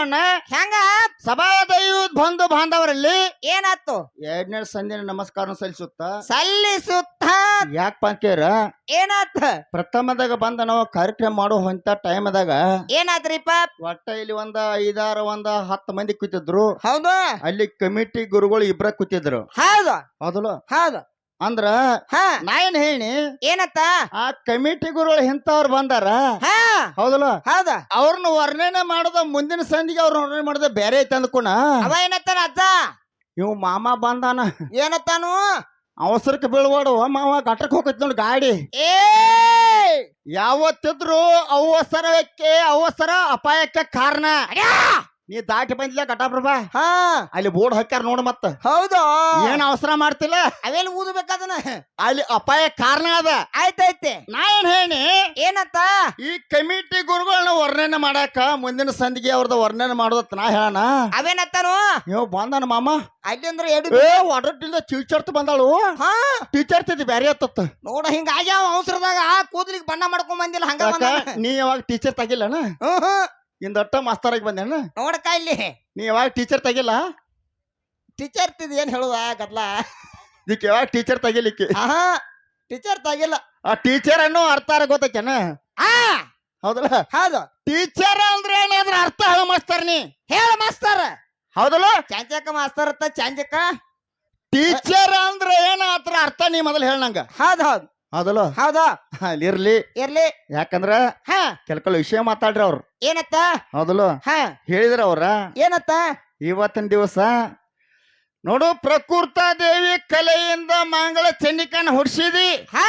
ಹೆಂಗ? ಸಭಾದೈವ ಬಂಧು ಬಾಂಧವರಲ್ಲಿ ಏನಾತು ಎರಡನೇ ಸಂದಿನ ನಮಸ್ಕಾರ ಸಲ್ಲಿಸುತ್ತ? ಸಲ್ಲಿಸುತ್ತ. ಯಾಕಪ್ಪ ಅಂಕೇರ? ಏನಾತ ಪ್ರಥಮದಾಗ ಬಂದ ನಾವು ಕಾರ್ಯಕ್ರಮ ಮಾಡೋ ಅಂತ ಟೈಮ್ದಾಗ ಏನಾತ್ರಿಪ್ಪ ಒಟ್ಟ ಇಲ್ಲಿ ಒಂದ ಐದಾರ ಒಂದ ಹತ್ತು ಮಂದಿ ಕೂತಿದ್ರು. ಹೌದು. ಅಲ್ಲಿ ಕಮಿಟಿ ಗುರುಗಳು ಇಬ್ರ ಕೂತಿದ್ರು. ಹೌದು. ಹೌದಲ್ಲ? ಹೌದು. ಅಂದ್ರ ಹಾ. ನಾ ಏನ್ ಹೇಳಿ ಏನತ್ತ? ಆ ಕಮಿಟಿ ಗುರುಗಳು ಇಂಥವ್ರು ಬಂದಾರ. ಹಾ. ಹೌದಲ್ಲ? ಹೌದ. ಅವ್ರನ್ನ ವರ್ಣನೆ ಮಾಡೋದ ಮುಂದಿನ ಸಂಧಿಗೆ ಅವ್ರ ವರ್ಣನೆ ಮಾಡೋದ ಬೇರೆ ಐತೆ ಅಂದ್ಕೊಣ ಅವ ಏನತ್ತಾನ ಅಜ್ಜ? ಇವ್ ಮಾಮ ಬಂದಾನ. ಏನತ್ತಾನು? ಅವಸರಕ್ಕೆ ಬೀಳ್ಬಾಡು ಮಾವ ಗಟ್ಟಕ್ಕೆ ಹೋಗತ್ ನೋಡಿ ಗಾಡಿ. ಏ ಯಾವತ್ತಿದ್ರು ಅವಸರಕ್ಕೆ ಅವಸರ ಅಪಾಯಕ್ಕೆ ಕಾರಣ! ನೀ ದಾಟಿ ಬಂದಿಲ್ಲ ಘಟಪ್ರಭಾ ಹಾ. ಅಲ್ಲಿ ಬೋರ್ಡ್ ಹಾಕ್ಯಾರ ನೋಡು ಮತ್ತ. ಹೌದು? ಏನ್ ಅವಸರ ಮಾಡ್ತಿಲ್ಲ? ಅವೇನ್ ಊದಬೇಕಾದನ? ಅಲ್ಲಿ ಅಪಾಯ ಕಾರಣ ಅದ. ಆಯ್ತಾಯ್ತೆ. ನಾ ಏನ್ ಹೇಳಿ? ಏನತ್ತ? ಈ ಕಮಿಟಿ ಗುರುಗಳನ್ನ ವರ್ಣನೆ ಮಾಡಾಕ ಮುಂದಿನ ಸಂದಿಗೆ ಅವ್ರದ ವರ್ಣನೆ ಮಾಡೋದತ್ ನಾ ಹೇಳಣ. ಅವೇನತ್ತಾನು? ನೀವು ಬಂದನ ಮಾಮ. ಅಲ್ಲಿಂದ್ರೆ ಎಡು ಏ ವಾಟರ್ ಟೀಚರ್ ಬಂದಾಳು. ಹಾ. ಟೀಚರ್ ತಿದ್ದು ಬ್ಯಾರೆ ಆತತ್ತ ನೋಡ ಹಿಂಗ ಆಗ್ಯಾವ ಅವಸರದಾಗ. ಕೂದಲಿಗೆ ಬಣ್ಣ ಮಾಡ್ಕೊಂಡ್ ಬಂದಿಲ್ಲ ಹಂಗ ನೀ ಯಾವಾಗ ಟೀಚರ್ ತಗಿಲ್ಲನ ಹ್ಮ್. ಇಂದಟ್ಟ ಮಾಸ್ತರಾಗಿ ಬಂದೇನ? ನೋಡಕ ಇಲ್ಲಿ. ನೀ ಯಾವಾಗ ಟೀಚರ್ ತಗಿಲ್ಲ? ಟೀಚರ್ ತಿದ್ ಏನ್ ಹೇಳುದ ಗದ್ಲ? ಇದಕ್ಕೆ ಯಾವಾಗ ಟೀಚರ್ ತಗಿಲಿಕ್ಕೆ? ಆಹಾ ಟೀಚರ್ ತೆಗಿಲ್ಲ. ಆ ಟೀಚರ್ ಅನ್ನೋ ಅರ್ಥ ಗೊತ್ತೈತೇನ? ಆ! ಹೌದಲ್ಲ? ಹೌದು. ಟೀಚರ್ ಅಂದ್ರೆ ಏನಾದ್ರ ಅರ್ಥ ಹೇಳ ಮಾಸ್ತರ್ ನೀ. ಹೇಳ ಮಾಸ್ತರ್. ಹೌದಲ್ಲ? ಚಾಂಚಕ ಮಾಸ್ತರ್ ಅತ್ತ ಚಾಂಚಕ? ಟೀಚರ್ ಅಂದ್ರೆ ಏನ ಅದ್ರ ಅರ್ಥ ನೀ ಮೊದಲು ಹೇಳ ನಂಗ. ಹೌದ್ ಹೌದ್. ಹೌದಲ್ಲ? ಹೌದಾ. ಅಲ್ಲಿ ಇರ್ಲಿ. ಇರ್ಲಿ. ಯಾಕಂದ್ರ ಹಾ. ಕೆಲಕಲ್ ವಿಷಯ ಮಾತಾಡ್ರಿ ಅವ್ರು. ಏನತ್ತ? ಹೌದಲ್ಲ? ಹಾ. ಹೇಳಿದ್ರ ಅವ್ರ? ಏನತ್ತ? ಇವತ್ತಿನ ದಿವಸ ನೋಡು ಪ್ರಕೃತ ದೇವಿ ಕಲೆಯಿಂದ ಮಂಗಳ ಚಂಡಿಕನ ಹುಡ್ಸಿದಿ. ಹಾ.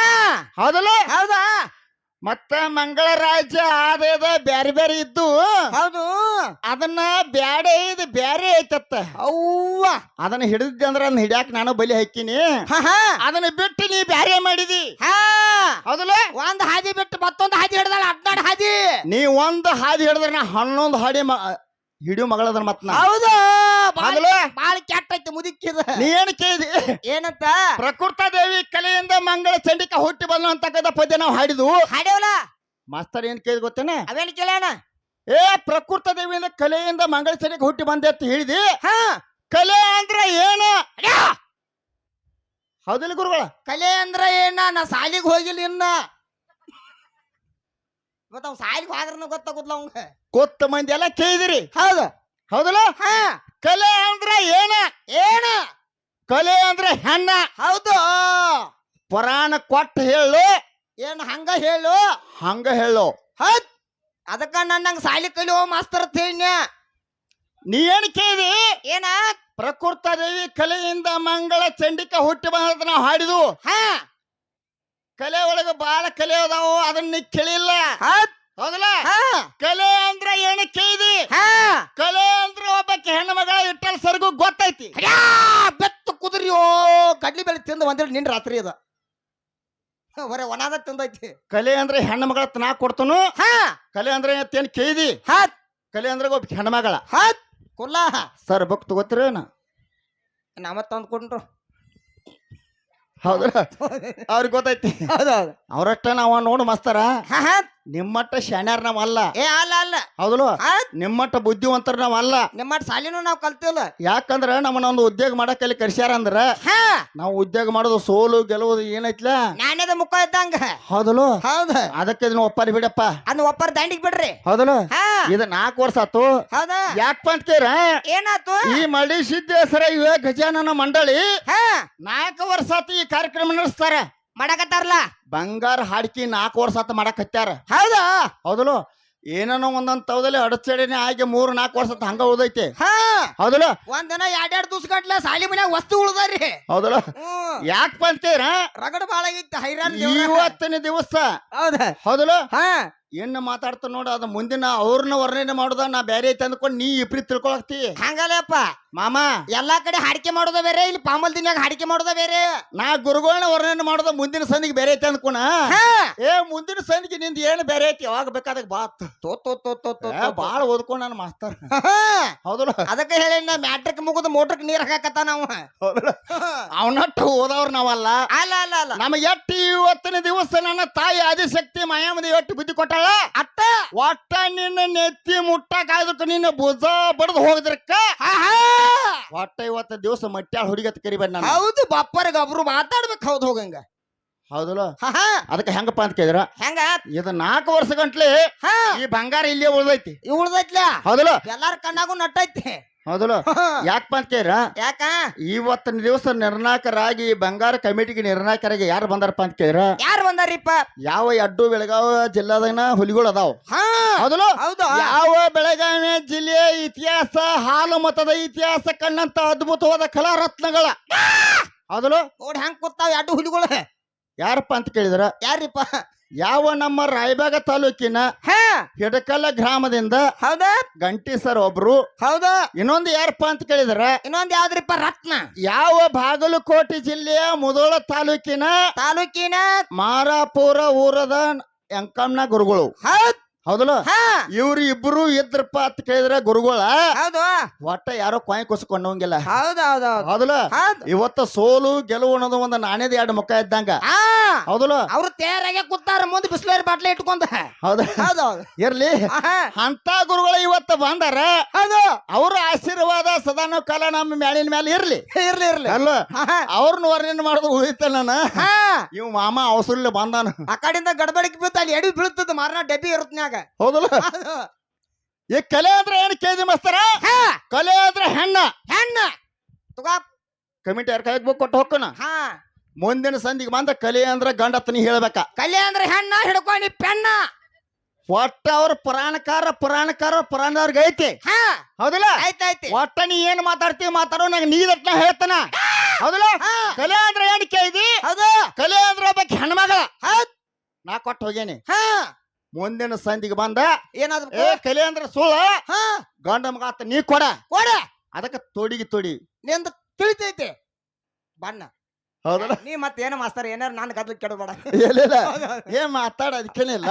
ಹೌದಲ್ಲ? ಹೌದಾ? ಮತ್ತ ಮಂಗಳ ರಾಜ್ಯ ಆದ ಬ್ಯಾರೆ ಬ್ಯಾರೆ ಇದ್ದು. ಹೌದು. ಅದನ್ನ ಬ್ಯಾಡೆ ಇದು ಬ್ಯಾರೆ ಐತತ್ತ. ಅವ್ವ. ಅದನ್ನ ಹಿಡಿದ್ದೆ ಅಂದ್ರ ಅದನ್ನ ಹಿಡ್ಯಾಕ ನಾನು ಬಲಿ ಹಾಕಿನಿ. ಅದನ್ನ ಬಿಟ್ಟು ನೀ ಬ್ಯಾರೆ ಮಾಡಿದಿ. ಹಾ. ಹೌದಲ್ಲ? ಒಂದ್ ಹಾದಿ ಬಿಟ್ಟು ಮತ್ತೊಂದು ಹಾದಿ ಹಿಡ್ದಾಳ ಹದಿನಾರು ಹಾದಿ. ನೀ ಒಂದ್ ಹಾದಿ ಹಿಡಿದ್ರೆ ನಾ ಹನ್ನೊಂದು ಹಾಡಿ ಹಿಡಿಯೋ ಮಗಳದನ್ ಮತ್ ನಾ. ಹೌದು ಬಾಳ ಹೌದಲ್ಲ ಬಾಳ್ ಕೆಟ್ಟ ಐತಿ ಮುದುಕಿದ. ನೀ ಏನ್ ಕೇಳಿದಿ? ಏನಂತ? ಪ್ರಕೃತ ದೇವಿ ಕಲೆಯಿಂದ ಮಂಗಳ ಚಂಡಿಕ ಹುಟ್ಟಿ ಬಂದು ಅಂತಕ್ಕಂಥ ಪದ್ಯ ನಾವು ಹಾಡಿದ್ವು. ಹಾಡ್ಯವಲ್ಲ? ಮಾಸ್ತರ್ ಏನ್ ಕೇಳಿದ್ ಗೊತ್ತೇನೆ? ಅವೇನ್ ಕೇಳೋಣ ಏ ಪ್ರಕೃತ ದೇವಿಯಿಂದ ಕಲೆಯಿಂದ ಮಂಗಳ ಚಂಡಿಕ ಹುಟ್ಟಿ ಬಂದೆ ಅಂತ ಹೇಳಿದಿ? ಹಾ. ಕಲೆ ಅಂದ್ರೆ ಏನು! ಹೌದಿಲ್ಲ ಗುರುಗಳ? ಕಲೆ ಅಂದ್ರ ಏನ? ನಾ ಸಾಲಿಗೆ ಹೋಗಿಲ್ಲ ಇನ್ನ. ಮತ್ತ ಅವ್ ಸಾಲಿಗೆ ಹೋದ್ರನು ಗೊತ್ತಾಗುದ್ಲ ಅವಂಗ. ಕೊತ್ತ ಮಂದಿ ಎಲ್ಲ ಕೇಳಿದಿರಿ. ಹೌದು. ಹೌದಲ್ಲ? ಹಾ. ಕಲೆ ಅಂದ್ರೆ ಏನ? ಏನ? ಕಲೆ ಅಂದ್ರೆ ಹೆಣ್ಣ. ಹೌದು. ಪುರಾಣ ಕೊಟ್ಟು ಹೇಳು. ಏನ್ ಹಂಗ ಹೇಳು? ಹಂಗ ಹೇಳು. ಹತ್ ಅದಕ್ಕ ನನ್ನಂಗ ಸಾಲಿ ಕಲಿಯೋ ಮಾಸ್ತರ್ ಅಂತ ಹೇಳಿನ್ಯ. ನೀ ಏನ್ ಕೇಳಿದಿ? ಏನ? ಪ್ರಕೃತ ದೇವಿ ಕಲೆಯಿಂದ ಮಂಗಳ ಚಂಡಿಕ ಹುಟ್ಟಿ ಬಂದ ನಾವು ಹಾಡಿದ್ವು ಹಾ. ಕಲೆ ಒಳಗ ಬಾಳ ಕಲೆ ಅದಾವ ಅದನ್ನ ನೀ ಕೇಳಿಲ್ಲ. ಹೌದಲ್ಲ? ಹಾ. ಕಲೆ ಅಂದ್ರೆ ಏನು ಕೇಳಿದಿ? ಹಾ. ಕಲೆ ಅಂದ್ರ ಒಬ್ಬಕ್ಕೆ ಹೆಣ್ಣು ಮಗಳ ಇಟ್ಟಲ್ ಸರ್ಗು ಗೊತ್ತೈತಿ! ಬೆತ್ತು ಕುದುರಿಯೋ ಕಡ್ಲಿ ಬೆಳೆ ತಿಂದು ಒಂದೇಳಿ ನಿನ್ ರಾತ್ರಿ ಅದ. ಹೊರೆ ಒಣದ ತಿಂದೈತಿ. ಕಲೆ ಅಂದ್ರೆ ಹೆಣ್ಣು ಮಗಳ ನಾ ಕೊಡ್ತನು? ಹ. ಕಲೆ ಅಂದ್ರೆ ಏನ್ ಕೇಳಿದಿ? ಹತ್ ಕಲೆ ಅಂದ್ರೆ ಒಬ್ಬ ಹೆಣ್ಣು ಮಗಳ. ಕುಲ್ಲಾ ಕುಲ್ಲ ಸರ್ ಬುಕ್ ತಗೋತಿರೇನ? ನಮ್ಮ ತಂದ್ಕೊಂಡ್ರು. ಹೌದಲ್ಲ ಅವ್ರಿಗೆ ಗೊತ್ತೈತಿ. ಹೌದೌದು. ಅವ್ರಷ್ಟ ನಾವ ನೋಡು ಮಸ್ತಾರ. ನಿಮ್ಮಟ್ಟ ಶಾಣ್ಯಾರ್ ನಾವಲ್ಲ. ಅಲ್ಲ ಏ ಅಲ್ಲ ಅಲ್ಲ. ಹೌದಲ್ಲ ನಿಮ್ಮಟ್ಟ ಬುದ್ಧಿವಂತರ ನಾವಲ್ಲ. ಅಲ್ಲ ನಿಮ್ಮ ಸಾಲಿನೂ ನಾವು ಕಲ್ತಿಲ್ಲ ಯಾಕಂದ್ರ ನಮ್ಮನ್ನ ಒಂದು ಉದ್ಯೋಗ ಮಾಡಕ್ ಅಲ್ಲಿ ಕರ್ಸ್ಯಾರ ಅಂದ್ರ ಹಾ. ನಾವು ಉದ್ಯೋಗ ಮಾಡೋದು ಸೋಲು ಗೆಲುವುದು ಏನೈತ್ಲ? ನಾಣ್ಯದ ಮುಖ ಇದ್ದಂಗ. ಹೌದಲ್ಲ ಹೌದ. ಅದಕ್ಕೆ ಇದನ್ನ ಒಪ್ಪಾರಿ ಬಿಡಪ್ಪ. ಅದ್ನ ಒಪ್ಪರ ದಂಡಿಗೆ ಬಿಡ್ರಿ. ಹೌದಲ್ಲ ಹಾ. ಇದು ನಾಲ್ಕು ವರ್ಷ ಆತು. ಹೌದಾ? ಯಾಕಪ್ಪ ಅಂತೀರ? ಏನಾತು? ಈ ಮಳಿ ಸಿದ್ದೇಶ್ವರ ಯುವ ಗಜಾನನ ಮಂಡಳಿ. ಹಾ. ನಾಲ್ಕು ವರ್ಷ ಆತು ಈ ಕಾರ್ಯಕ್ರಮ ನಡೆಸ್ತಾರ. ಮಾಡಕತ್ತಾರಲ್ಲ? ಬಂಗಾರ ಹಾಡ್ಕಿ ನಾಲ್ಕು ವರ್ಷ ಆತ ಮಾಡಕ್ ಹತ್ಯಾರ. ಹೌದಾ? ಹೌದಲು? ಏನೋ ಒಂದೊಂದ್ ತವದಲ್ಲಿ ಅಡಚಣೆನೆ ಆಗಿ ಮೂರ್ ನಾಲ್ಕು ವರ್ಷ ಅಂತ ಹಂಗ ಉಳ್ದೈತಿ. ಹಾ. ಹೌದಲ್ಲ ಎರಡ್ ಎರಡು ಎರಡೆರಡು ದಿವ್ಸ ಗಟ್ಲೆ ಸಾಲಿ ಮನ್ಯಾಗ ವಸ್ತು ಉಳ್ದಾರಿ. ಹೌದಲ್ಲ ಯಾಕೆ ಬಂತೀರ? ರಗಡ ಬಾಳ ಆಗಿತ್ತು ಹೈರಾಣ ಇವತ್ತನೇ ಇವತ್ತಿನ ದಿವಸ. ಹೌದಾ? ಹೌದಲ್ಲ ಹಾ. ಏನ್ ಮಾತಾಡ್ತ ನೋಡ ಅದ ಮುಂದಿನ ಅವ್ರನ್ನ ವರ್ಣನೆ ಮಾಡುದ ನಾ ಬೇರೆ ಐತೆ ಅಂದ್ಕೊಂಡು ನೀ ಇಬ್ರಿ ತಿಳ್ಕೊಳಕ್ತಿ. ಹಂಗಲ್ಲಪ್ಪ. ಮಾಮ. ಎಲ್ಲಾ ಕಡೆ ಹಾಡಿಕೆ ಮಾಡೋದ ಬೇರೆ ಇಲ್ಲಿ ಪಾಮಲ್ ದಿನಾಗ ಹಾಡಿಕೆ ಮಾಡೋದ ಬೇರೆ. ನಾ ಗುರುಗಳನ್ನ ವರ್ಣನೆ ಮಾಡೋದ ಮುಂದಿನ ಸಂದಿಗೆ ಬೇರೆ ಐತೆ ಅಂದ್ಕೊಣ ಏ ಮುಂದಿನ ಸಂದಿಗೆ ನಿಂದ ಏನು ಬೇರೆ ಐತಿ? ಯಾವಾಗ ಬೇಕಾದಾಗ ಬಾತ್ ತೋ ತೋ ತೋ ತೋ ತೋ ಏ, ಬಾಳ ಓದ್ಕೊಂಡ್ ನಾನು ಮಾಸ್ತರ್. ಹೌದು ಹೌದಲ್ಲ? ಅದಕ್ಕೆ ಹೇಳಿ ನಾ ಮ್ಯಾಟ್ರಿಕ್ ಮುಗಿದು ಮೋಟ್ರಕ್ ನೀರ್ ಹಾಕತ್ತ ನಾವು ಅವನಟ್ಟು ಅವನಟ್ಟ ಓದವ್ರ ನಾವಲ್ಲ. ಅಲ್ಲ ಅಲ್ಲ ಅಲ್ಲ. ನಮಗೆ ಎಟ್ಟು ಇವತ್ತಿನ ದಿವಸ ನನ್ನ ತಾಯಿ ಆದಿಶಕ್ತಿ ಮಾಯಾಮದಿ ಎಟ್ಟು ಬುದ್ಧಿ ಕೊಟ್ಟಾಳ? ಅಟ್ಟ ಒಟ್ಟ ನಿನ್ನ ನೆತ್ತಿ ಮುಟ್ಟಕ್ಕಾಗದಕ್ಕೆ ನಿನ್ನ ಬುಜ ಬಡದ್ ಹೋಗದ್ರಕ್ಕ! ಒಟ್ಟ ಇವತ್ತ ದಿವಸ ಮಟ್ಟ ಹುಡುಗತ್ ಕರಿಬೇಡ ನಾನು. ಹೌದು ಬಪ್ಪರಿಗೆ ಒಬ್ರು ಮಾತಾಡ್ಬೇಕು ಹೌದು ಹೋಗಂಗ ಹೌದಲ್ಲ! ಅದಕ್ಕೆ ಹೆಂಗಪ್ಪ ಅಂತ ಕೇಳಿದ್ರ? ಹೆಂಗ? ಇದು ನಾಲ್ಕು ವರ್ಷ ಗಂಟ್ಲೆ ಹಾ. ಈ ಬಂಗಾರ ಇಲ್ಲೇ ಉಳ್ದೈತಿ. ಉಳ್ದೈತ್ಲ? ಹೌದಲ್ಲ? ಎಲ್ಲಾರ ಕಣ್ಣಾಗು ನಟ್ಟೈತಿ. ಹೌದಲ್ಲ? ಯಾಕಪ್ಪ ಅಂತ ಕೇಳಿದ್ರ ಯಾಕ? ಇವತ್ತಿನ ದಿವಸ ನಿರ್ಣಾಯಕರಾಗಿ ಬಂಗಾರ ಕಮಿಟಿಗೆ ನಿರ್ಣಾಯಕರಾಗಿ ಯಾರು ಬಂದಾರಪ್ಪ ಅಂತ ಕೇಳಿರ? ಯಾರು ಬಂದಾರಿಪ್ಪ? ಯಾವ ಅಡ್ಡು ಬೆಳಗಾವ ಜಿಲ್ಲಾದನ ಹುಲಿಗಳು ಅದಾವ. ಹೌದಲ್ಲ? ಹೌದು ಯಾವ ಬೆಳಗಾವಿ ಜಿಲ್ಲೆಯ ಇತಿಹಾಸ ಹಾಲು ಮತದ ಇತಿಹಾಸ ಕಣ್ಣಂತ ಅದ್ಭುತವಾದ ಕಲಾ ರತ್ನಗಳ ಹೌದಲ್ಲ? ನೋಡಿ ಹೆಂಗ್ ಕೂತಾವ ಎರಡು ಹುಲಿಗಳು. ಯಾರಪ್ಪ ಅಂತ ಕೇಳಿದ್ರ? ಯಾರಿಪ್ಪ? ಯಾವ ನಮ್ಮ ರಾಯಬಾಗ ತಾಲೂಕಿನ ಹಾ. ಹಿಡಕಲ್ಲ ಗ್ರಾಮದಿಂದ ಹೌದಾ? ಗಂಟಿ ಸರ್ ಒಬ್ರು. ಹೌದಾ? ಇನ್ನೊಂದು ಯಾರಪ್ಪ ಅಂತ ಕೇಳಿದ್ರ? ಇನ್ನೊಂದು ಯಾವ್ದ್ರಿಪ್ಪ? ರತ್ನ. ಯಾವ ಬಾಗಲಕೋಟೆ ಜಿಲ್ಲೆಯ ಮುದೋಳ ತಾಲೂಕಿನ ತಾಲೂಕಿನ ಮಾರಾಪುರ ಊರದ ಎಂಕಮ್ನ ಗುರುಗಳು. ಹೌದ್. ಹೌದಲ್ಲ? ಹಾ. ಇವ್ರು ಇಬ್ರು ಇದ್ರಪ್ಪ ಅಂತ ಕೇಳಿದ್ರೆ ಗುರುಗಳ ಹೌದು. ಒಟ್ಟ ಯಾರೋ ಕೊಯ್ ಕುಸ್ಕೊಂಡಂಗಿಲ್ಲ ಹೌದು ಹೌದು ಹೌದ್ ಹೌದಲ್ಲ? ಹೌದ್. ಇವತ್ತ ಸೋಲು ಗೆಲುವು ಅನ್ನೋದು ಒಂದು ನಾಣ್ಯದ ಎರಡು ಮುಖ ಇದ್ದಂಗ. ಆ. ಹೌದಲ್ಲ? ಅವ್ರು ತೇರಾಗೆ ಕೂತಾರ ಮುಂದೆ ಬಿಸ್ಲೇರಿ ಬಾಟ್ಲಿ ಇಟ್ಕೊಂಡ. ಹೌದ ಹೌದು ಹೌದು ಇರ್ಲಿ. ಆಹಾ. ಅಂತ ಗುರುಗಳು ಇವತ್ತ ಬಂದಾರ. ಹೌದು. ಅವ್ರ ಆಶೀರ್ವಾದ ಸದಾನು ಕಾಲ ನಮ್ಮ ಮ್ಯಾಲಿನ ಮ್ಯಾಲ ಇರ್ಲಿ. ಇರ್ಲಿ ಇರ್ಲಿ. ಅಲ್ಲ? ಆಹಾ. ಅವ್ರನ್ನ ವರ್ಣನೆ ಮಾಡುದು ಉಳಿತ ನಾನು. ಹಾ. ಇವ್ ಮಾಮ ಅವಸರ್ಲಿ ಬಂದಾನ. ಆ ಕಡೆಯಿಂದ ಗಡಬಡಿಕೆ ಬೀಳ್ತ ಅಲ್ಲಿ ಎಡಿ ಬೀಳ್ತದ ಮಾರನ ಡಬ್ಬಿ ಇರುತ್ತನ್ಯಾಗ ಹೌದಲ್ಲ? ಹೌದು. ಈ ಕಲೆ ಅಂದ್ರೆ ಏನ್ ಕೇಜಿ ಮಸ್ತರ? ಹಾ. ಕಲೆ ಅಂದ್ರೆ ಹೆಣ್ಣ. ಹೆಣ್ಣ. ತಗೋ. ಕಮಿಟಿ ಯಾರ ಕೈಗೆ ಬುಕ್ ಕೊಟ್ಟು ಹಾ. ಮುಂದಿನ ಸಂದಿಗೆ ಬಂದ ಕಲೆ ಅಂದ್ರೆ ಗಂಡತನ ಹೇಳ್ಬೇಕ. ಕಲೆ ಅಂದ್ರೆ ಹೆಣ್ಣ ಹಿಡ್ಕೊಂಡಿ ಪೆಣ್ಣ. ಒಟ್ಟ ಅವ್ರ ಪುರಾಣಕಾರ ಪುರಾಣಕಾರ ಪುರಾಣದವ್ರಿಗೆ ಐತಿ. ಹಾ. ಹೌದಲ್ಲ? ಆಯ್ತಾಯ್ತಿ ಒಟ್ಟ ನೀ ಏನ್ ಮಾತಾಡ್ತೀವಿ ಮಾತಾಡೋ ನಂಗೆ ನೀದಟ್ನ ಹೇಳ್ತಾನ. ಹೌದಲ್ಲ? ಹಾ. ಕಲೆ ಅಂದ್ರೆ ಏನ್ ಕೇಳಿದಿ ಹೌದು. ಕಲೆ ಅಂದ್ರೆ ಒಬ್ಬ ಹೆಣ್ಮಗಳ. ಹೌದ್. ನಾ ಕೊಟ್ಟು ಹೋಗೇನಿ. ಹಾ. ಮುಂದಿನ ಸಂದಿಗೆ ಬಂದ ಏನಾದ್ರು ಏ ಕಲೆ ಅಂದ್ರೆ ಸುಳ್ಳ? ಹಾ. ಗಂಡ ಮಗ ಆತ ನೀ ಕೊಡ. ಕೊಡ. ಅದಕ್ಕೆ ತೊಡಿಗೆ ತೊಡಿ. ನಿಂದ ತಿಳಿತೈತೆ. ಬಣ್ಣ. ಹೌದಲ್ಲ? ನೀ ಮತ್ತೆ ಏನೋ ಮಾಸ್ತಾರ ಏನಾರು ನಾನು ಗದ್ಲ ಕೆಡಬೇಡ. ಇಲ್ಲ ಏನ್ ಮಾತಾಡ ಅದಕ್ಕೇನಿಲ್ಲ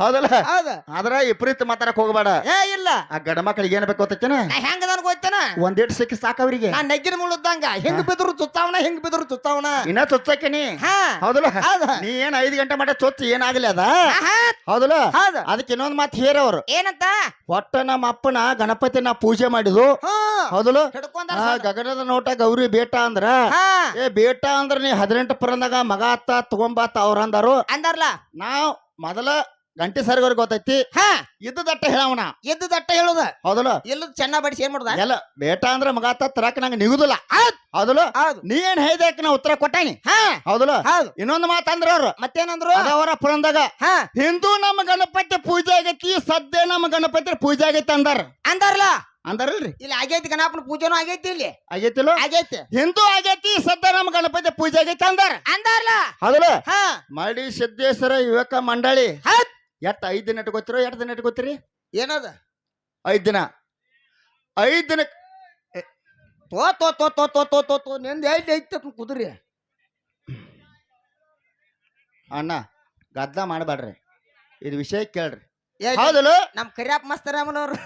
ಹೌದಲ್ಲ? ಹೌದು. ಆದ್ರ ವಿಪರೀತ ಮಾತಾಡಕ್ ಹೋಗಬೇಡ. ಏ ಇಲ್ಲ. ಆ ಗಡ ಮಕ್ಕಳಿಗೆ ಏನ್ ಬೇಕು ಗೊತ್ತೇನ ನಾ ಹೆಂಗ ನನ್ ಗೊತ್ತೇನ? ಒಂದೇಟ್ ಸಿಕ್ಕಿ ಸಾಕವ್ರಿಗೆ ನಾ ನೆಗ್ಗಿನ ಮುಳುದ್ದಂಗ ಹೆಂಗ್ ಬಿದ್ರು ತುತ್ತಾವನ ಹೆಂಗ್ ಬಿದ್ರು ತುತ್ತಾವನ? ಇನ್ನ ಚೊಚ್ಚಕೇನಿ ನೀ. ಹೌದಲ್ಲ? ಹೌದು. ನೀ ಏನ್ ಐದ್ ಗಂಟೆ ಮಾಡಿ ಚೊಚ್ಚ ಏನಾಗಲಿ ಅದ? ಹೌದಲ್ಲ? ಹೌದು. ಅದಕ್ಕೆ ಇನ್ನೊಂದ್ ಮಾತು ಹೇರವ್ರು ಏನಂತ? ಒಟ್ಟ ನಮ್ಮ ಅಪ್ಪನ ಗಣಪತಿನ ಪೂಜೆ ಮಾಡಿದ್ರು ಹೌದಲ್ಲ? ಗಗನದ ನೋಟ ಗೌರಿ ಬೇಟ ಅಂದ್ರ ಏ ಬೇಟ ಅಂದ್ರ ನೀ ಹದಿನೆಂಟು ಪರಂದಾಗ ಮಗ ಅತ್ತ ತಗೊಂಬಾತ ಅವ್ರ ಅಂದಾರು. ಅಂದಾರ್ಲ? ನಾವ್ ಮೊದಲ ಗಂಟೆ ಸರ್ಗವ್ರಿಗೆ ಗೊತ್ತೈತಿ. ಹಾ. ಇದ್ದದಟ್ಟ ಹೇಳವನ. ಎದ್ದು ದಟ್ಟ ಹೇಳುದ? ಹೌದಲ್ಲ? ಎಲ್ಲ ಚೆನ್ನ ಬಡಿಸಿ ಏನ್ ಮಾಡುದ? ಎಲ್ಲ ಬೇಟ ಅಂದ್ರ ಮಗ ಅತ್ತ ತರಕ ನಂಗೆ ನಿಗುದಿಲ್ಲ. ಹೌದ್. ಹೌದಲ್ಲ? ಹೌದು. ನೀ ಏನ್ ಹೇಳ್ದಕ್ಕೆ ನಾ ಉತ್ತರ ಕೊಟ್ಟಾನಿ. ಹಾ. ಹೌದಲ್ಲ? ಹೌದು. ಇನ್ನೊಂದು ಮಾತಂದ್ರ ಅವ್ರು ಮತ್ತೇನಂದ್ರು? ಅವರ ಪುರಂದಾಗ ಹಾ. ಹಿಂದೂ ನಮ್ಮ ಗಣಪತಿ ಪೂಜೆ ಆಗೈತಿ ಸದ್ಯ ನಮ್ಮ ಗಣಪತಿ ಪೂಜೆ ಆಗೈತಿ ಅಂದಾರ. ಅಂದಾರ್ಲ? ಅಂದಾರಲ್ರಿ? ಇಲ್ಲಿ ಆಗೈತಿ ಗಣಪನ ಪೂಜೆನೂ ಆಗೈತಿ ಇಲ್ಲಿ. ಆಗೈತಿಲ್ಲ? ಆಗೈತಿ. ಹಿಂದೂ ಆಗೈತಿ ಸದ್ಯ ನಮ್ಮ ಗಣಪತಿ ಪೂಜೆ ಆಗೈತಿ ಅಂದಾರ. ಅಂದಾರಲ್ಲ? ಹೌದಲ್ಲ? ಹಾ. ಮಡಿ ಸಿದ್ದೇಶ್ವರ ಯುವಕ ಮಂಡಳಿ. ಎಷ್ಟ್ ಐದ್ ದಿನ ಇಟ್ಕೋತಿರೋ ಎಟ್ ದಿನ ಇಟ್ಕೋತೀರಿ? ಏನದ? ಐದ್ ದಿನ. ಐದ್ ದಿನ ತೋ ತೋ ತೋ ತೋ ತೋ ತೋ ತೋ ತೋ ನಿಂದ ಐತಿ ಐತಿ ಕುದುರಿ. ಅಣ್ಣ ಗದ್ದ ಮಾಡಬೇಡ್ರಿ. ಇದು ವಿಷಯ ಕೇಳ್ರಿ. ಹೌದಲ್ಲ? ನಮ್ಮ ಕರಿಯಪ್ಪ ಮಸ್ತರಾಮನವ್ರು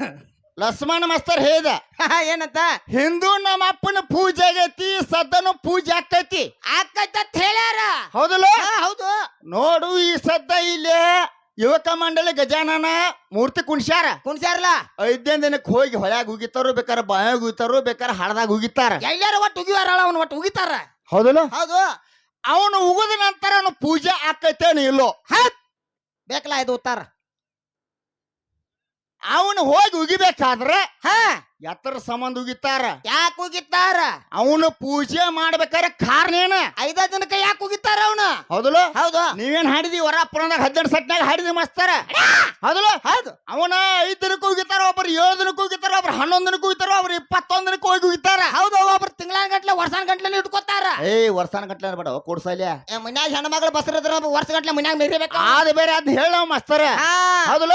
ಲಕ್ಷ್ಮಣ ಮಾಸ್ತರ್ ಹೇದ ಏನಂತ? ಹಿಂದೂ ನಮ್ಮ ಅಪ್ಪನ ಪೂಜೆ ಆಗೈತಿ ಸದ್ದನು ಪೂಜೆ ಆಕೈತಿ. ಆಕೈತ ಹೇಳ್ಯಾರ. ಹೌದಲ್ಲ? ಹೌದು. ನೋಡು ಈ ಸದ್ದ ಇಲ್ಲಿ ಯುವಕ ಮಂಡಳಿ ಗಜಾನನ ಮೂರ್ತಿ ಕುಣ್ಸ್ಯಾರ. ಕುಣ್ಸ್ಯಾರಲ್ಲ? ಐದನೇ ದಿನಕ್ಕೆ ಹೋಗಿ ಹೊಳ್ಯಾಗ ಉಗಿತಾರು ಬೇಕಾರೆ ಬಾಯಾಗ ಉಗಿತಾರು ಬೇಕಾರೆ ಹಾಡದಾಗ ಉಗಿತಾರ. ಎಲ್ಲಾರ ಒಟ್ಟು ಉಗಿವಾರ ಅವ್ನು ಒಟ್ಟು ಉಗಿತಾರ? ಹೌದಲ್ಲ? ಹೌದು. ಅವನು ಉಗಿದ ನಂತರ ಅವನು ಪೂಜೆ ಆಕೈತೇನು ಇಲ್ಲೋ? ಬೇಕಲ್ಲ ಇದು ಉತ್ತಾರ. ಅವನು ಹೋಗಿ ಉಗಿಬೇಕಾದ್ರೆ ಹಾ. ಎತ್ತರ ಸಂಬಂಧ ಉಗಿತಾರ ಯಾಕೆ ಉಗಿತಾರ ಅವನ ಪೂಜೆ ಮಾಡ್ಬೇಕಾದ್ರೆ ಕಾರಣ ಏನ? ಐದ ದಿನಕ್ಕ ಯಾಕೆ ಉಗಿತಾರ ಅವನ? ಹೌದಲ್ಲ? ಹೌದು. ನೀವೇನ್ ಹಾಡಿದಿ ವರ ಪುರಾಣದಾಗ ಹದಿನೆಂಟು ಸಟ್ನಾಗ ಹಾಡಿದಿ ಮಸ್ತಾರ? ಹೌದಲ್ಲ? ಹೌದು. ಅವನ ಐದ್ ದಿನಕ್ಕೆ ಹೋಗಿತಾರ ಒಬ್ರು ಏಳು ದಿನಕ್ಕೆ ಹೋಗಿತಾರ ಒಬ್ರು ಹನ್ನೊಂದು ದಿನಕ್ಕೆ ಹೋಗಿತಾರ ಒಬ್ರು ಇಪ್ಪತ್ತೊಂದು ದಿನಕ್ಕೆ ಹೋಗಿ ಹೋಗಿತಾರ ಹೌದು ಒಬ್ರು ತಿಂಗಳ ಗಂಟ್ಲೆ ವರ್ಷಾನ ಗಂಟ್ಲೆ ಇಟ್ಕೋತಾರ. ಏ ವರ್ಷಾನ ಗಂಟ್ಲೆ ಬೇಡ ಕೊಡ್ಸಲ್ಯ ಏ, ಮನ್ಯಾಗ ಹೆಣ್ಮಗಳು ಬಸ್ರಿದ್ರ ವರ್ಷ ಗಂಟ್ಲೆ ಮನ್ಯಾಗ ಮೆರಿಬೇಕು ಆದ ಬೇರೆ ಅದ್ ಹೇಳ ಮಸ್ತಾರ. ಹೌದಲ್ಲ?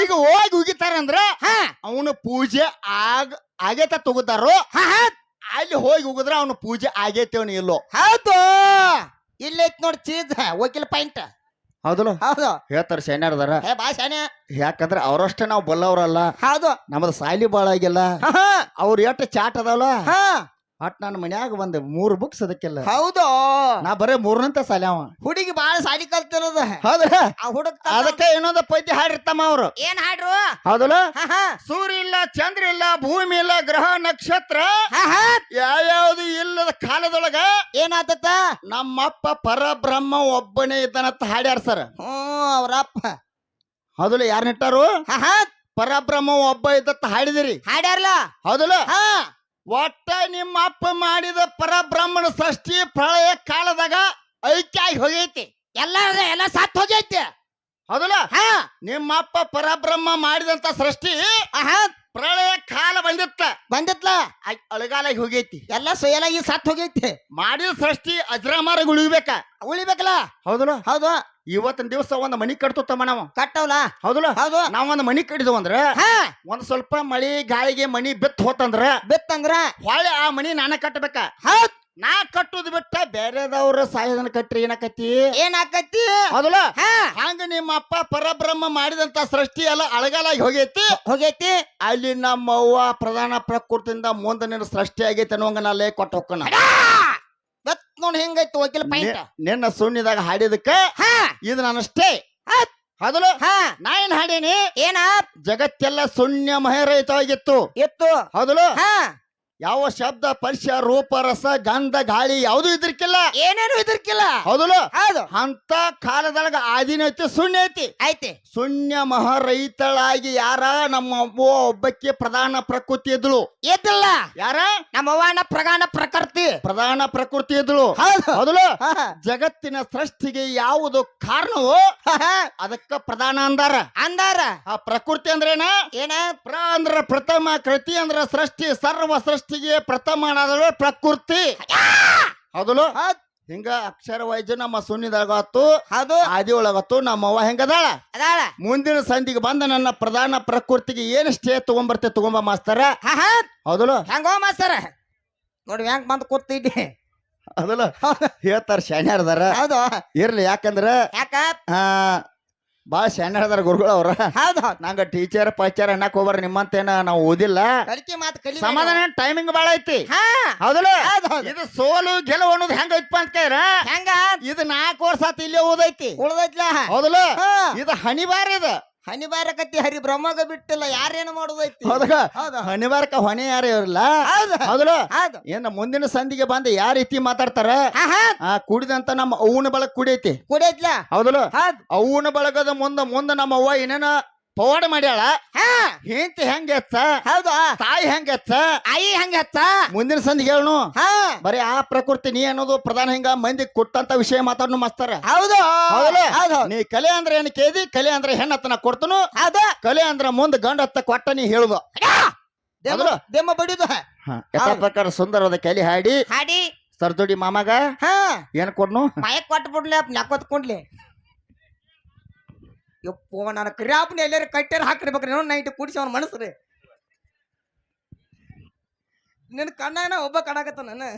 ಈಗ ಹೋಗಿ ಉಗಿತಾರ ಅಂದ್ರ ಹಾ. ಅವನು ಪೂಜೆ ಆಗ ಆಗೇತ ತಗೋತಾರೋ ಅಲ್ಲಿ ಹೋಗಿ ಉಗಿದ್ರ ಅವನು ಪೂಜೆ ಆಗೈತೆ ಅವನು ಇಲ್ಲೋ. ಹೌದು. ಇಲ್ಲೈತ್ ನೋಡಿ ಚೀಸ್ ವಕೀಲ್ ಪಾಯಿಂಟ್. ಹೌದಲ್ಲ? ಹೌದು. ಹೇಳ್ತಾರ ಶನಿಯಾರ್ದಾರ ಹೇ ಬಾ ಶಾನೆ. ಯಾಕಂದ್ರೆ ಅವರಷ್ಟೇ ನಾವು ಬಲ್ಲವರಲ್ಲ. ಹೌದು. ನಮ್ದು ಸಾಲಿ ಬಾಳ ಆಗಿಲ್ಲ ಹಾ, ಹಾ, ಅವ್ರ ಎಷ್ಟು ಚಾಟ್ ಅದಾವಲ್ಲ? ಅಟ್ ನನ್ನ ಮನ್ಯಾಗ ಒಂದ್ ಮೂರು ಬುಕ್ಸ್ ಅದಕ್ಕೆಲ್ಲ. ಹೌದು? ನಾ ಬರೇ ಮೂರನಂತ ಅವ. ಹುಡುಗಿ ಬಾಳ ಸಾಲಿ ಕಲ್ತಿರೋದ. ಹೌದ್ರ? ಆ ಹುಡುಗ ಅದಕ್ಕೆ ಇನ್ನೊಂದು ಪೈತಿ ಹಾಡಿರ್ತಮ್ಮ ಅವ್ರು. ಏನ್ ಹಾಡ್ರು? ಹೌದಲ್ಲ? ಸೂರ್ಯ ಇಲ್ಲ ಚಂದ್ರ ಇಲ್ಲ ಭೂಮಿ ಇಲ್ಲ ಗ್ರಹ ನಕ್ಷತ್ರ. ಯಾವ್ಯಾವ್ದು ಇಲ್ಲದ ಕಾಲದೊಳಗ ಏನಾತತ್ತ? ನಮ್ಮಪ್ಪ ಪರಬ್ರಹ್ಮ ಒಬ್ಬನೇ ಇದ್ದಾನಂತ ಹಾಡ್ಯಾರ ಸರ್. ಹ್ಮ್ ಅವ್ರಪ್ಪ. ಹೌದಲ್ಲ ಯಾರ್ ನೆಟ್ಟಾರು ಪರಬ್ರಹ್ಮ ಒಬ್ಬ ಇದ್ದತ್ತ ಹಾಡಿದಿರಿ. ಹಾಡ್ಯಾರಲ್ಲ ಹೌದಲ್ಲ? ಹಾ. ಒಟ್ಟ ನಿಮ್ಮ ಅಪ್ಪ ಮಾಡಿದ ಪರಬ್ರಹ್ಮನ ಸೃಷ್ಟಿ ಪ್ರಳಯ ಕಾಲದಾಗ ಐಕ್ಯ ಆಗಿ ಹೋಗೈತಿ. ಎಲ್ಲ ಎಲ್ಲ ಸಾತ್ ಹೋಗೈತಿ. ಹೌದಲ್ಲ? ಹಾ. ನಿಮ್ಮ ಅಪ್ಪ ಪರಬ್ರಹ್ಮ ಮಾಡಿದಂತ ಸೃಷ್ಟಿ ಆಹಾ. ಪ್ರಳಯ ಕಾಲ ಬಂದಿತ್ತ. ಬಂದಿತ್ಲ. ಅಳಗಾಲಾಗಿ ಹೋಗೈತಿ. ಎಲ್ಲ ಸೊಯಲಾಗಿ ಸತ್ ಹೋಗೈತಿ. ಮಾಡಿದ ಸೃಷ್ಟಿ ಅಜರಾಮರ ಉಳಿಬೇಕ. ಉಳಿಬೇಕಲ್ಲ? ಹೌದಲ್ಲ? ಹೌದು. ಇವತ್ತಿನ ದಿವಸ ಒಂದ್ ಮನಿ ಕಟ್ತಮ್ಮ ನಾವು. ಕಟ್ಟವಲ್ಲ ಹೌದಲ್ಲ? ಹೌದು. ನಾವ್ ಒಂದ್ ಮನಿ ಕಟ್ಟಿದ್ವು ಅಂದ್ರ ಹಾ. ಒಂದ್ ಸ್ವಲ್ಪ ಮಳಿ ಗಾಳಿಗೆ ಮನಿ ಬಿತ್ ಹೋತಂದ್ರ ಬಿತ್ತಂದ್ರ? ಹೊಳೆ ಆ ಮನಿ ನಾನ ಕಟ್ಟಬೇಕ ಹೌದ್. ನಾ ಕಟ್ಟುದ್ ಬಿಟ್ಟ ಬೇರೆದವ್ರ ಸಾಯದನ ಕಟ್ಟ್ರಿ ಏನಕತಿ ಏನಾಕತಿ ಹೌದಲ್ಲ? ಹಾ. ಹಂಗ ನಿಮ್ಮ ಅಪ್ಪ ಪರಬ್ರಹ್ಮ ಮಾಡಿದಂತ ಸೃಷ್ಟಿ ಎಲ್ಲ ಅಳಗಾಲಾಗಿ ಹೋಗೈತಿ. ಹೋಗೈತಿ. ಅಲ್ಲಿ ನಮ್ಮವ್ವ ಪ್ರಧಾನ ಪ್ರಕೃತಿಯಿಂದ ಮುಂದೆ ನಿನ್ನ ಸೃಷ್ಟಿ ಆಗೈತೆ ಅನ್ನೋಂಗ ನಾ ಲೇ ಕೊಟ್ಟು ಬತ್ ನೋಡ್ ಹೆಂಗೈತಿ ವಕೀಲ ಪಾಯಿಂಟ್ ನಿನ್ನ ಸುಣ್ಣಿದಾಗ ಹಾಡಿದಕ್ಕ ಹಾ. ಇದು ನಾನಷ್ಟೇ ಹೌದ್. ಹೌದಲ್ಲ? ಹಾ. ನಾ ಏನ್ ಹಾಡೇನಿ? ಏನ? ಜಗತ್ತೆಲ್ಲ ಶೂನ್ಯ ಮಹರಹಿತವಾಗಿತ್ತು ಇತ್ತು. ಹೌದಲು ಹಾ. ಯಾವ ಶಬ್ದ ಪರ್ಶ ರೂಪ ರಸ ಗಂಧ ಗಾಳಿ ಯಾವುದು ಇದ್ರಿಕಿಲ್ಲ ಏನೇನು ಇದ್ರಕಿಲ್ಲ ಹೌದಲ್ಲ? ಹೌದು. ಅಂತ ಕಾಲದೊಳಗ ಆದಿನ ಐತಿ ಶೂನ್ಯ ಐತಿ. ಐತಿ. ಶೂನ್ಯ ಮಹಾರೈತಳಾಗಿ ಯಾರ ನಮ್ಮ ಒಬ್ಬಕ್ಕೆ ಪ್ರಧಾನ ಪ್ರಕೃತಿ ಇದ್ಳು ಎದ್ದಿಲ್ಲ ಯಾರ? ನಮ್ಮ ಪ್ರಧಾನ ಪ್ರಕೃತಿ. ಪ್ರಧಾನ ಪ್ರಕೃತಿ ಇದ್ಳು ಹೌದು. ಹೌದಲ್ಲ? ಜಗತ್ತಿನ ಸೃಷ್ಟಿಗೆ ಯಾವುದು ಕಾರಣವೋ. ಅದಕ್ಕ ಪ್ರಧಾನ ಅಂದಾರ. ಅಂದಾರ. ಆ ಪ್ರಕೃತಿ ಅಂದ್ರೇನ? ಏನ? ಪ್ರ ಅಂದ್ರ ಪ್ರಥಮ ಕೃತಿ ಅಂದ್ರ ಸೃಷ್ಟಿ ಸರ್ವ ಸೃಷ್ಟಿಗೆ ಪ್ರಥಮ ಅನ್ನೋದಳು ಪ್ರಕೃತಿ. ಹೌದಲ್ಲ ಹೌದ್. ಹಿಂಗ ಅಕ್ಷರ ವೈದ್ಯ ನಮ್ಮ ಸುನ್ನಿದಾಗ ಅದು ಹೌದು. ಆದಿ ಒಳಗತ್ತು ನಮ್ಮ ಅವ್ವ ಹೆಂಗದಾಳ ಅದಾಳ? ಮುಂದಿನ ಸಂಧಿಗೆ ಬಂದ ನನ್ನ ಪ್ರಧಾನ ಪ್ರಕೃತಿಗೆ ಏನು ಸ್ಟೇ ತಗೊಂಬರ್ತೆ ತಗೊಂಬ ಮಾಸ್ತರ? ಹೌದಲು ಹೆಂಗ ಹೌದಲ್ಲ ಹೆಂಗೋ ಮಾಸ್ತರ. ನೋಡಿ ಹೆಂಗ್ ಬಂದ್ ಕೂತಿದ್ದಿ. ಹೌದಲ್ಲ ಹೇಳ್ತಾರ ಶಾಣ್ಯಾರದಾರ ಹೌದು. ಇರ್ಲಿ ಯಾಕಂದ್ರ ಯಾಕ ಆ ಬಾಳ ಶಾಣ್ಯಾರದಾರ ಗುರುಗಳು ಅವ್ರ. ಹೌದು ಹೌದು. ನಂಗ ಟೀಚರ್ ಪಚರ್ ಅನ್ನಕ್ ಹೋಗ್ಬಾರ ನಿಮ್ಮಂತೇನ ನಾವು ಓದಿಲ್ಲ. ಕಲಿಕೆ ಮಾತು ಕಲಿ ಸಮಾಧಾನ ಟೈಮಿಂಗ್ ಬಾಳ ಐತಿ. ಹಾ. ಹೌದಲ್ಲ? ಹೌದು ಹೌದು. ಇದು ಸೋಲು ಗೆಲುವು ಅನ್ನೋದು ಹೆಂಗ ಐತ್ಪ ಅಂತ ಕೇಳ್ರ? ಹೆಂಗ? ಇದು ನಾಲ್ಕು ವರ್ಷ ಆತ ಇಲ್ಲೇ ಓದೈತಿ. ಉಳ್ದೈತ್ಲ? ಹೌದಲ್ಲ? ಹಾ. ಇದು ಹಣಿಬಾರ ಇದು. ಹನಿ ಬಾರಕತ್ತಿ ಹರಿ ಬ್ರಹ್ಮಗ ಬಿಟ್ಟಿಲ್ಲ ಯಾರೇನು ಮಾಡುದೈತಿ? ಹೌದಾ? ಹೌದು? ಹನಿವಾರಕ ಹೊಣೆ ಯಾರು ಇರಲ್ಲ ಹೌದು ಹೌದಲ್ಲ ಹೌದು. ಏನ ಮುಂದಿನ ಸಂಧಿಗೆ ಬಂದು ಯಾರ ರೀತಿ ಮಾತಾಡ್ತಾರ? ಆ ಕುಡಿದಂತ ನಮ್ಮ ಅವ್ವನ ಬಳಗ ಕುಡಿಯೈತಿ ಕುಡಿಯತ್ಲ ಹೌದಲ್ಲ? ಹೌದು. ಅವ್ವನ ಬಳಗದ ಮುಂದ ಮುಂದ ನಮ್ಮ ಅವ್ವ ಏನೇನ ಪವಾಡ ಮಾಡ್ಯಾಳ? ಹಾ. ಹೆಂಡತಿ ಹೆಂಗ ಎತ್ತ? ಹೌದು. ತಾಯಿ ಹೆಂಗ ಎತ್ತ? ಆಯಿ ಹಂಗ ಮುಂದಿನ ಸಂದ್ ಹೇಳು ಹಾ. ಬರೀ ಆ ಪ್ರಕೃತಿ ನೀ ಅನ್ನೋದು ಪ್ರಧಾನ ಹಿಂಗ ಮಂದಿ ಕೊಟ್ಟಂತ ವಿಷಯ ಮಾತಾಡ್ನು ಮಸ್ತಾರ. ಹೌದು. ನೀ ಕಲೆ ಅಂದ್ರೆ ಏನ್ ಕೇದಿ? ಕಲೆ ಅಂದ್ರೆ ಹೆಣ್ಣತ್ತನ ಕೊಡ್ತನು. ಅದ ಕಲೆ ಅಂದ್ರೆ ಮುಂದ್ ಗಂಡ ಹತ್ತ ಕೊಟ್ಟ ನೀ ಹೇಳುದು. ದೆಮ್ಮ ಬಡಿದು. ಯಾವ ಪ್ರಕಾರ ಸುಂದರವಾದ ಕಲೆ ಹಾಡಿ. ಹಾಡಿ. ಸರ್ದೊಡಿ ಮಾಮಗ ಹಾ. ಏನ್ ಕೊಡ್ನು? ಮಾಯಕ್ ಕೊಟ್ಟು ಬಿಡ್ಲಿ ನಾಕೋತ್ ಕೊಂಡ್ಲಿ ಯಪ್ಪೋ ನನ್ನ ಕ್ರಾಪ್ನ ಎಲ್ಲರೂ ಕಟ್ಟಾರ ಹಾಕಿರ್ಬೇಕ್ರಿ ಏನೋ ನೈಟ್ ಕೂಡಿಸಿ ಅವ್ನ ಮನಸ್ಸು ರೀ ನಿನ್ನ ಕಣ್ಣಾಗ ಒಬ್ಬ ಕಾಣಕತ್ತ ನಾನು